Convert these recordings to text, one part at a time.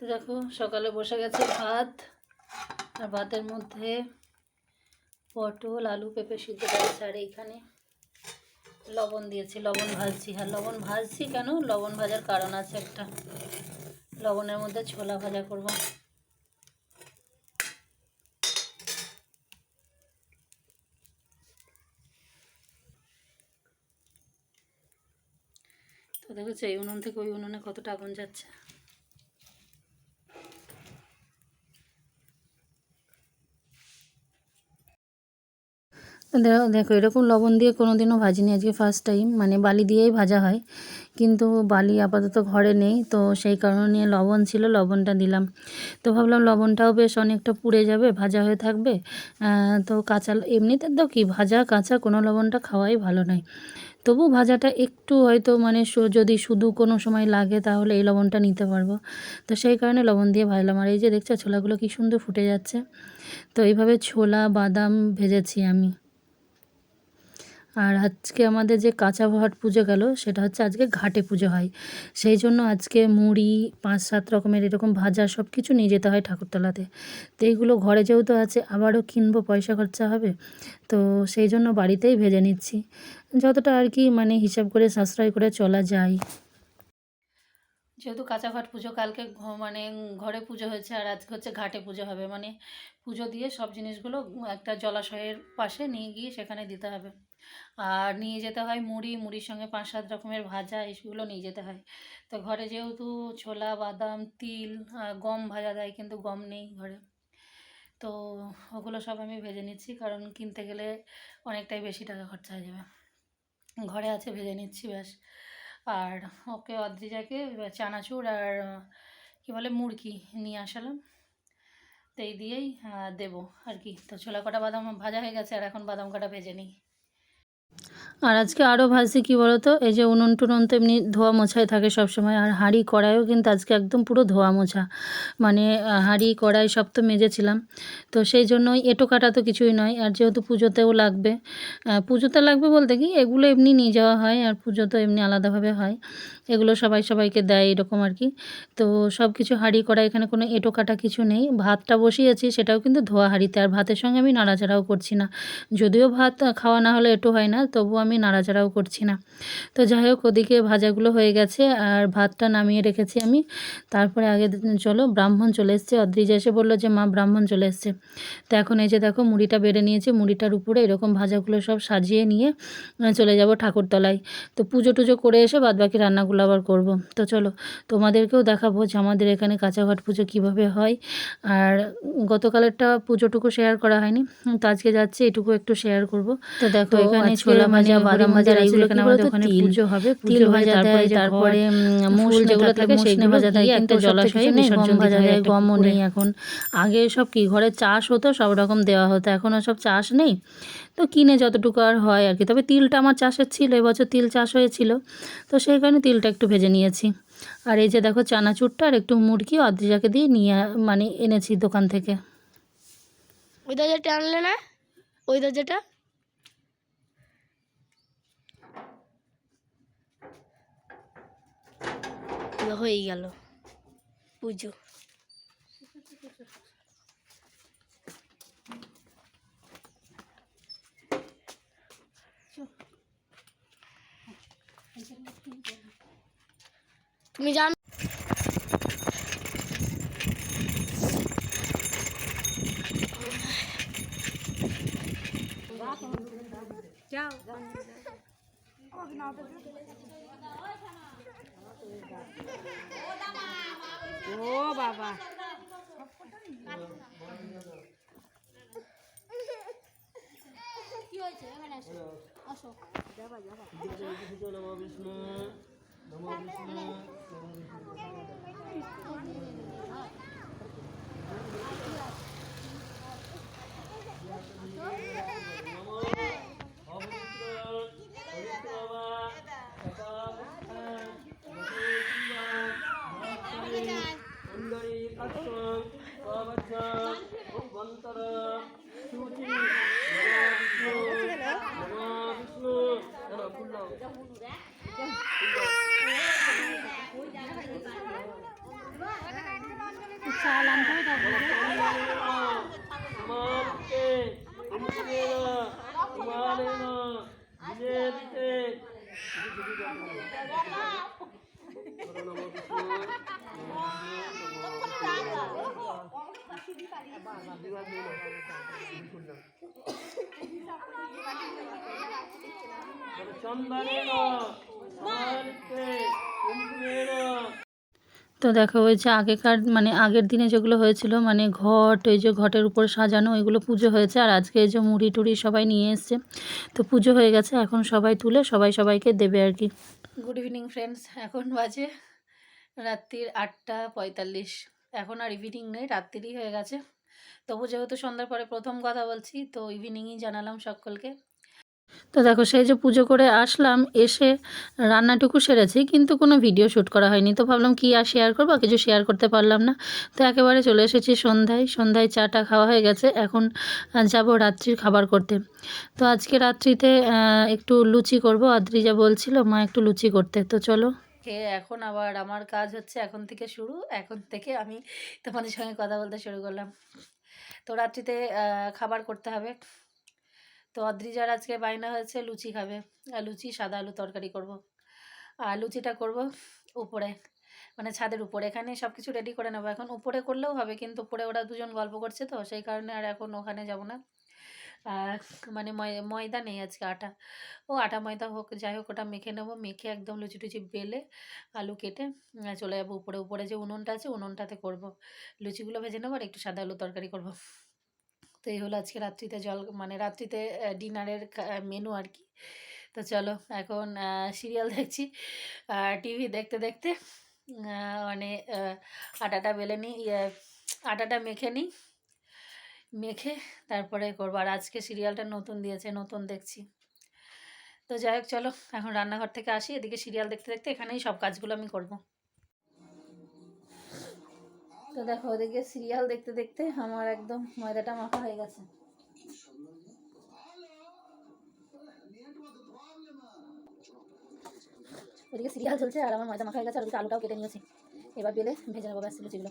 তো দেখো, সকালে বসে গেছে ভাত আর ভাতের মধ্যে পটল, আলু, পেঁপে সিদ্ধ করেছে। আর এইখানে লবণ দিয়েছি, লবণ ভাজছি। হ্যাঁ লবণ ভাজছি কেন? লবণ ভাজার কারণ আছে একটা। লবণের মধ্যে ছোলা ভাজা করব। তো দেখেছ, এই উনুন থেকে ওই উনুনে কতটা আগুন যাচ্ছে। দেখো এরকম লবণ দিয়ে কোনো দিনও ভাজিনি আজকে ফার্স্ট টাইম মানে বালি দিয়েই ভাজা হয়। কিন্তু বালি আপাতত ঘরে নেই, তো সেই কারণে লবণ ছিল, লবণটা দিলাম। তো ভাবলাম লবণটাও বেশ অনেকটা পুড়ে যাবে, ভাজা হয়ে থাকবে। তো কাঁচা এমনিতে তো কি, ভাজা, কাঁচা কোনো লবণটা খাওয়াই ভালো নয়। তবু ভাজাটা একটু হয়তো মানে যদি শুধু কোনো সময় লাগে তাহলে এই লবণটা নিতে পারব। তো সেই কারণে লবণ দিয়ে ভাজলাম। আর এই যে দেখছ ছোলাগুলো কি সুন্দর ফুটে যাচ্ছে। তো এইভাবে ছোলা, বাদাম ভেজেছি আমি। আর আজকে আমাদের যে কাঁচা ভাট পুজো গেল, সেটা হচ্ছে আজকে ঘাটে পুজো হয়। সেই জন্য আজকে মুড়ি, পাঁচ সাত রকমের এরকম ভাজা সব কিছু নিয়ে যেতে হয় ঠাকুরতলাতে। তো এইগুলো ঘরে যেহেতু আছে, আবারও কিনবো, পয়সা খরচা হবে। তো সেই জন্য বাড়িতেই ভেজে নিচ্ছি। যতটা আর কি মানে হিসাব করে সাশ্রয় করে চলা যায়। যেহেতু কাঁচাঘাট পুজো, কালকে মানে ঘরে পুজো হয়েছে আর আজকে হচ্ছে ঘাটে পুজো হবে। মানে পুজো দিয়ে সব জিনিসগুলো একটা জলাশয়ের পাশে নিয়ে গিয়ে সেখানে দিতে হবে। আর নিয়ে যেতে হয় মুড়ি, মুড়ির সঙ্গে পাঁচ, সাত রকমের ভাজা এইগুলো নিয়ে যেতে হয়। তো ঘরে যেহেতু ছোলা, বাদাম, তিল গম ভাজা দেয়, কিন্তু গম নেই ঘরে। তো ওগুলো সব আমি ভেজে নিচ্ছি, কারণ কিনতে গেলে অনেকটাই বেশি টাকা খরচা হয়ে যাবে। ঘরে আছে ভেজে নিচ্ছি, ব্যাস। আর ওকে অদ্রিজাকে চানাচুর আর কী বলে মুরগি নিয়ে আসালাম। তো এই দিয়েই দেবো আর কি। তো ছোলা কটা বাদাম ভাজা হয়ে গেছে আর এখন বাদাম কটা ভেজে নিই। আর আজকে আরও ভাজছি কী বলো তো এই যে উনুন টুনুন তো এমনি ধোয়া মোছাই থাকে সবসময়, আর হাঁড়ি কড়াইও কিন্তু আজকে একদম পুরো ধোয়া মোছা। মানে হাঁড়ি কড়াই সব তো মেজেছিলাম। তো সেই জন্যই এটো কাটা তো কিছুই নয়, আর যেহেতু পুজোতেও লাগবে পুজোতে লাগবে বলতে কি, এগুলো এমনি নিয়ে যাওয়া হয়, আর পুজো তো এমনি আলাদাভাবে হয়। এগুলো সবাই সবাইকে দেয় এরকম আর কি। তো সব কিছু হাঁড়ি করা এখানে কোনো এটো কাটা কিছু নেই। ভাতটা বসিয়েছি, সেটাও কিন্তু ধোয়া হাঁড়িতে, আর ভাতের সঙ্গে আমি নাড়াচাড়াও করছি না। যদিও ভাত খাওয়া না হলে এটো হয় না তবু আমি নাড়াচাড়াও করছি না। তো যাই হোক ওদিকে ভাজাগুলো হয়ে গেছে আর ভাতটা নামিয়ে রেখেছি আমি। তারপরে আগে চলো ব্রাহ্মণ চলে এসছে। অদ্রিজা এসে বলল যে মা ব্রাহ্মণ চলে এসছে। তো এখন এই যে দেখো মুড়িটা বেড়ে নিয়েছি। মুড়িটার উপরে এরকম ভাজাগুলো সব সাজিয়ে নিয়ে চলে যাব ঠাকুরতলায়। তো পুজো টুজো করে এসে বাদবাকি রান্নাগুলো আবার করব। তো চলো তোমাদেরকেও দেখাবো যে আমাদের এখানে কাঁচাঘাট পুজো কীভাবে হয়। আর গতকালেরটা পুজোটুকু শেয়ার করা হয়নি। তো আজকে যাচ্ছে এটুকু একটু শেয়ার করব। তো দেখো এখানে ছোলা ভাজা বাদাম ভাজা এইগুলো এগুলো এখানে কি আমাদের বলতো? ওখানে তিল। পুজো হবে তিল ভাজা দেয়, তারপরে তারপরে যেগুলো থাকে সেগুলো ভাজা দেয়, কিন্তু একটা জলাশয়ে বিসর্জন ভাজা দেয়, গমও নেই এখন। আগে সব কি ঘরে চাষ হতো সব রকম দেওয়া হতো এখন আর সব চাষ নেই। তো কিনে যতটুকু আর হয় আর কি। তবে তিলটা আমার চাষের ছিল এবছর তিল চাষ হয়েছিল। তো সেই কারণে তিলটা একটু ভেজে নিয়েছি। আর এই যে দেখো চানাচুরটা আর একটু মুরগি অদ্রিজাকে দিয়ে নিয়ে মানে এনেছি দোকান থেকে। ওই দরজাটা আনলে না? ওই দরজাটা? হয়ে গেল। পুজো তুমি জান আসো আসো। যাবা যাবা। নমো বিষ্ণু। নমো বিষ্ণু সুন্দরী কাশ্য অবচ্ছ ভগবন্তর সূচি তো দেখো যে আগেকার মানে আগের দিনে যেগুলো হয়েছিল মানে ঘট ওই যে ঘটের উপর সাজানো ওইগুলো পুজো হয়েছে, আর আজকে এই যে মুড়ি টুড়ি সবাই নিয়ে এসছে। তো পুজো হয়ে গেছে, এখন সবাই তুলে সবাই সবাইকে দেবে আর কি। গুড ইভিনিং ফ্রেন্ডস এখন বাজে রাত্রির আটটা পঁয়তাল্লিশ। এখন আর ইভিনিং নেই, রাত্রিরই হয়ে গেছে। তবু যেহেতু সন্ধ্যার পরে প্রথম কথা বলছি তো ইভিনিংই জানালাম সকলকে। তো দেখো সেই যে পুজো করে আসলাম এসে রান্নাটুকু সেরেছি কিন্তু কোনো ভিডিও শ্যুট করা হয়নি। তো ভাবলাম কি আর শেয়ার করব কিছু শেয়ার করতে পারলাম না। তো একেবারে চলে এসেছি সন্ধ্যায়। সন্ধ্যায় চাটা খাওয়া হয়ে গেছে। এখন যাব রাত্রির খাবার করতে। তো আজকে রাত্রিতে একটু লুচি করব। আদ্রি যা বলছিল মা একটু লুচি করতে। তো চলো। খেয়ে এখন আবার আমার কাজ হচ্ছে এখন থেকে শুরু। এখন থেকে আমি তোমাদের সঙ্গে কথা বলতে শুরু করলাম। তো রাত্রিতে খাবার করতে হবে। তো অদ্রিজার আজকে বায়না হয়েছে, লুচি খাবে। আর লুচি, সাদা আলু তরকারি করব। আর লুচিটা করব উপরে মানে ছাদের উপরে। এখানে সব কিছু রেডি করে নেব। এখন উপরে করলেও হবে, কিন্তু উপরে ওরা দুজন গল্প করছে তো, সেই কারণে আর এখন ওখানে যাব না। মানে ময়- ময়দা নেই আজকে আটা। ও আটা ময়দা হোক যাই হোক ওটা মেখে নেব। মেখে একদম লুচি টুচি বেলে আলু কেটে চলে যাব উপরে। উপরে যে উনুনটা আছে উনুনটাতে করব। লুচিগুলো ভেজে নেব আর একটু সাদা আলু তরকারি করব। তো এই হলো আজকে রাত্রিতে জল মানে রাত্রিতে ডিনারের মেনু আর কি। তো চলো এখন সিরিয়াল দেখছি। টিভি দেখতে দেখতে মানে আটাটা বেলে নিই ইয়ে, আটাটা মেখে নিই মেখে তারপরে করব। আর আজকে সিরিয়ালটা নতুন দিয়েছে, নতুন দেখছি। তো যাই হোক, চলো, এখন রান্নাঘর থেকে আসি। এদিকে সিরিয়াল দেখতে দেখতে এখানেই সব কাজগুলো আমি করব। তো দেখো, ওদিকে সিরিয়াল দেখতে দেখতে আমার একদম ময়দাটা মাখা হয়ে গেছে। ওদিকে সিরিয়াল চলছে আর আমার ময়দা মাখা হয়ে গেছে আর ওদিকে আলুটাও কেটে নিয়েছি। এবার বেলে ভেজে নেব, ব্যাস লুচিগুলো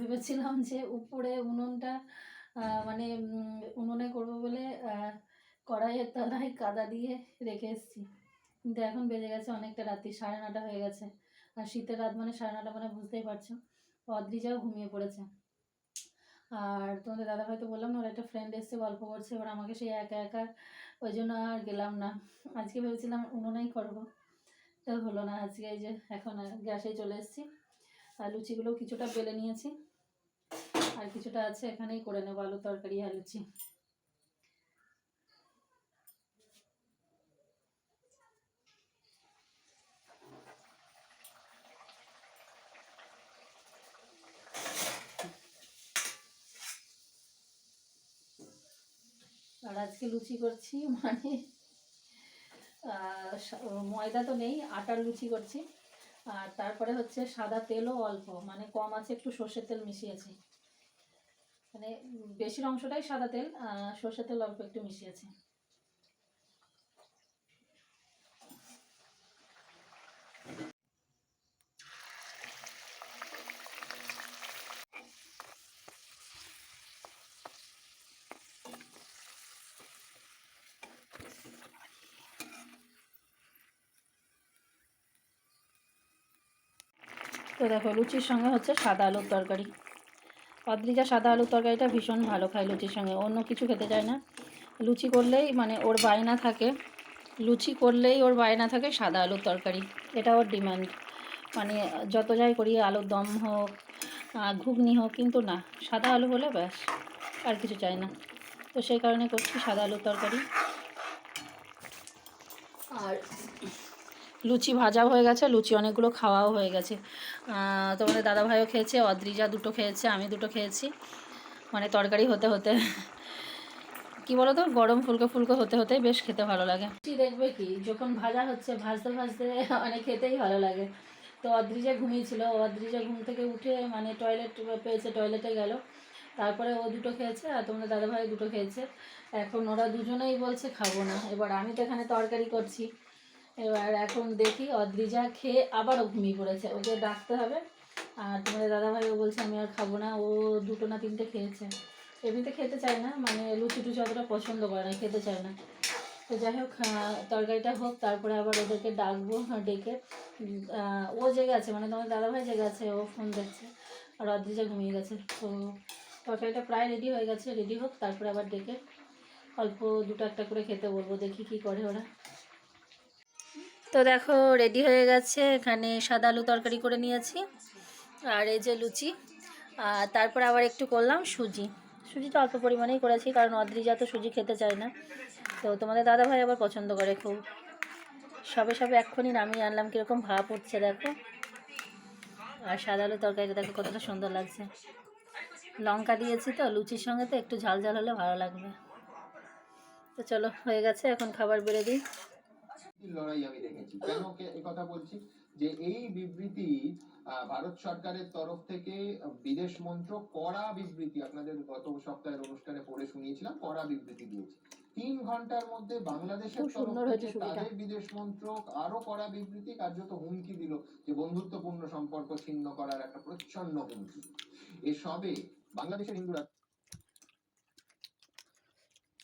ভেবেছিলাম যে উপরে উনুনটা মানে উনুনে করব বলে কড়াইয়ের তলায় কাদা দিয়ে রেখে এসেছি। কিন্তু এখন বেজে গেছে অনেকটা রাত্রি, সাড়ে নটা হয়ে গেছে। আর শীতের রাত মানে সাড়ে নটা মানে বুঝতেই পারছ, অদ্রিজাও ঘুমিয়ে পড়েছে। আর তোমাদের দাদাভাই তো বললাম না, ওর একটা ফ্রেন্ড এসছে, গল্প করছে, এবার আমাকে সেই একা একা, ওই জন্য আর গেলাম না। আজকে ভেবেছিলাম উনুনেই করব, তো হলো না, আজকে এই যে এখন গ্যাসে চলে এসেছি। আর লুচিগুলো কিছুটা বেলে নিয়েছি। আর কিছুটা আছে এখানেই করে নেব আলু তরকারি আর লুচি। আর আজকে লুচি করছি মানে ময়দা তো নেই, আটার লুচি করছি। আর তারপরে হচ্ছে সাদা তেলও অল্প মানে কম আছে একটু সর্ষের তেল মিশিয়েছি। মানে বেশির অংশটাই সাদা তেল সর্ষের তেল অল্প একটু মিশিয়েছি। তো দেখো, লুচির সঙ্গে হচ্ছে সাদা আলুর তরকারি। অদ্রিজা সাদা আলুর তরকারিটা ভীষণ ভালো খায় লুচির সঙ্গে, অন্য কিছু খেতে চায় না। লুচি করলেই মানে ওর বায়না থাকে, লুচি করলেই ওর বায়না থাকে সাদা আলুর তরকারি, এটা ওর ডিমান্ড। মানে যত যাই করি, আলুর দম হোক ঘুগনি হোক, কিন্তু না, সাদা আলু হলে ব্যাস, আর কিছু চাই না। তো সেই কারণে করছি সাদা আলুর তরকারি। আর লুচি ভাজাও হয়ে গেছে, লুচি অনেকগুলো খাওয়াও হয়ে গেছে। তোমাদের দাদা ভাইও খেয়েছে, অদ্রিজা দুটো খেয়েছে, আমি দুটো খেয়েছি। মানে তরকারি হতে হতে। কি বলো তো? গরম ফুলকো ফুলকো হতে হতে বেশ খেতে ভালো লাগে। দেখবে কি? যখন ভাজা হচ্ছে, ভাজতে ভাজতে অনেক খেতেই ভালো লাগে। তো অদ্রিজা ঘুমিয়েছিল। অদ্রিজা ঘুম থেকে উঠে মানে টয়লেট পেয়েছে টয়লেটে গেল। তারপরে ও দুটো খেয়েছে আর তোমাদের দাদাভাই দুটো খেয়েছে। এখন ওরা দুজনেই বলছে, খাব না। এবার আমি তো এখানে তরকারি করছি। এবার এখন দেখি অদ্রিজা খেয়ে আবারও ঘুমিয়ে পড়েছে। ওকে ডাকতে হবে। আর তোমাদের দাদাভাইও বলছে, আমি আর খাব না। ও দুটো না তিনটে খেয়েছে। এমনিতে খেতে চায় না মানে লুচি টুচি অতটা পছন্দ করে না, খেতে চায় না। তো যাই হোক তরকারিটা হোক, তারপরে আবার ওদেরকে ডাকবো ডেকে। ও জেগে আছে মানে তোমার দাদাভাই জেগে আছে, ও ফোন দেখছে। আর অদ্রিজা ঘুমিয়ে গেছে। তো তরকারিটা প্রায় রেডি হয়ে গেছে রেডি হোক, তারপরে আবার ডেকে অল্প দুটো একটা করে খেতে বলব, দেখি কি করে ওরা। তো দেখো রেডি হয়ে গেছে। এখানে সাদা আলু তরকারি করে নিয়েছি আর এই যে লুচি। আর তারপর আবার একটু করলাম সুজি। সুজিটা অল্প পরিমাণেই করেছি, কারণ অদ্রিজা তো সুজি খেতে চায় না। তো তোমাদের দাদা ভাই আবার পছন্দ করে খুব। সবে সবে এক্ষুনি নামিয়ে আনলাম, কীরকম ভাপ উঠছে দেখো। আর সাদা আলু তরকারিটা দেখো, কতটা সুন্দর লাগছে। লঙ্কা দিয়েছি তো, লুচির সঙ্গে তো একটু ঝাল ঝাল হলে ভালো লাগবে। তো চলো, হয়ে গেছে, এখন খাবার বেড়ে দিই। লড়াই আমি দেখেছি। কেন কথা বলছি? যে এই বিবৃতি ভারত সরকারের তরফ থেকে বিদেশ মন্ত্রক কড়া বিবৃতি আপনাদের গত সপ্তাহের অনুষ্ঠানে পড়ে শুনিয়েছিলাম কড়া বিবৃতি দিয়েছে। তিন ঘণ্টার মধ্যে বাংলাদেশের তরফ থেকে তাদের বিদেশ মন্ত্রক আরও কড়া বিবৃতি কার্যত হুমকি দিল যে বন্ধুত্বপূর্ণ সম্পর্ক ছিন্ন করার একটা প্রচ্ছন্ন হুমকি। এসবে বাংলাদেশের হিন্দুরা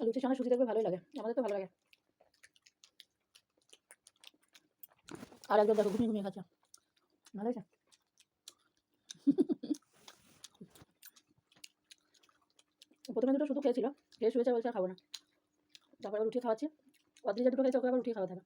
লুচির সঙ্গে সুজি ভালোই লাগে। আমাদের তো ভালো লাগে। আর একদম দেখো, ঘুমিয়ে ঘুমিয়ে খাচ্ছে। ভালো আছে প্রথমে দুটো শুধু খেয়েছিল খেয়ে শুয়েছে বলছে খাব না। তারপরে উঠিয়ে খাওয়াচ্ছি। অদ্রিজা দুটো খেয়েছে, ওকে আবার উঠিয়ে খাওয়াতে হবে।